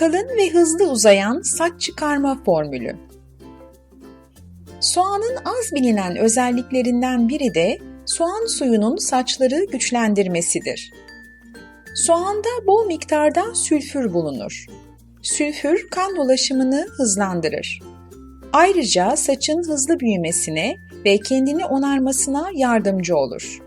Kalın ve hızlı uzayan saç çıkarma formülü. Soğanın az bilinen özelliklerinden biri de soğan suyunun saçları güçlendirmesidir. Soğanda bol miktarda sülfür bulunur. Sülfür kan dolaşımını hızlandırır. Ayrıca saçın hızlı büyümesine ve kendini onarmasına yardımcı olur.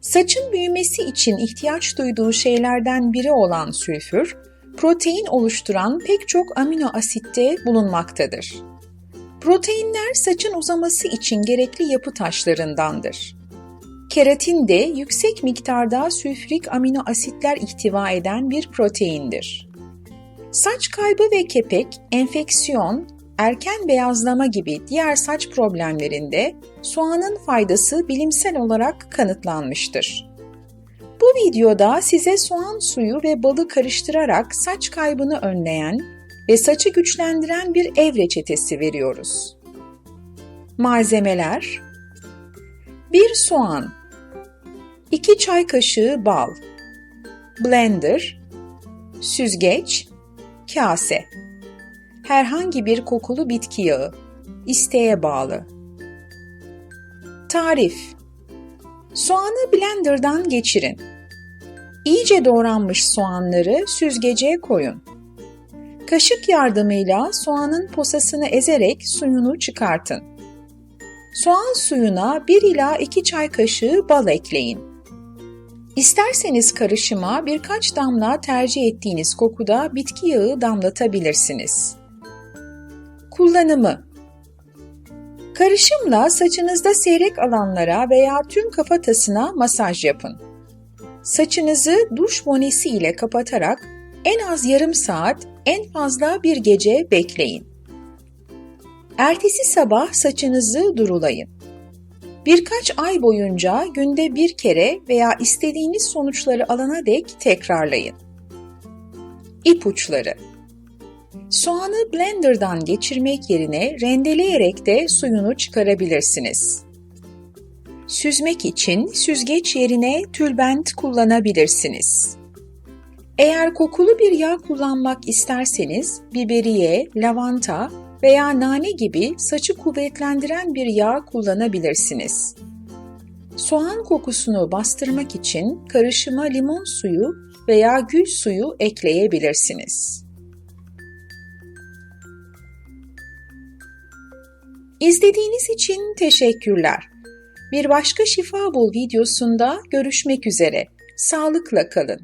Saçın büyümesi için ihtiyaç duyduğu şeylerden biri olan sülfür, protein oluşturan pek çok amino asitte bulunmaktadır. Proteinler saçın uzaması için gerekli yapı taşlarındandır. Keratin de yüksek miktarda sülfürik amino asitler ihtiva eden bir proteindir. Saç kaybı ve kepek, enfeksiyon, erken beyazlama gibi diğer saç problemlerinde soğanın faydası bilimsel olarak kanıtlanmıştır. Bu videoda size soğan suyu ve balı karıştırarak saç kaybını önleyen ve saçı güçlendiren bir ev reçetesi veriyoruz. Malzemeler 1 soğan 2 çay kaşığı bal blender süzgeç kase herhangi bir kokulu bitki yağı isteğe bağlı Tarif Soğanı blenderdan geçirin. İyice doğranmış soğanları süzgece koyun. Kaşık yardımıyla soğanın posasını ezerek suyunu çıkartın. Soğan suyuna 1 ila 2 çay kaşığı bal ekleyin. İsterseniz karışıma birkaç damla tercih ettiğiniz kokuda bitki yağı damlatabilirsiniz. Kullanımı Karışımla saçınızda seyrek alanlara veya tüm kafatasına masaj yapın. Saçınızı duş bonesi ile kapatarak en az yarım saat, en fazla bir gece bekleyin. Ertesi sabah saçınızı durulayın. Birkaç ay boyunca günde bir kere veya istediğiniz sonuçları alana dek tekrarlayın. İpuçları Soğanı blenderdan geçirmek yerine rendeleyerek de suyunu çıkarabilirsiniz. Süzmek için süzgeç yerine tülbent kullanabilirsiniz. Eğer kokulu bir yağ kullanmak isterseniz biberiye, lavanta veya nane gibi saçı kuvvetlendiren bir yağ kullanabilirsiniz. Soğan kokusunu bastırmak için karışıma limon suyu veya gül suyu ekleyebilirsiniz. İzlediğiniz için teşekkürler. Bir başka Şifa Bul videosunda görüşmek üzere. Sağlıkla kalın.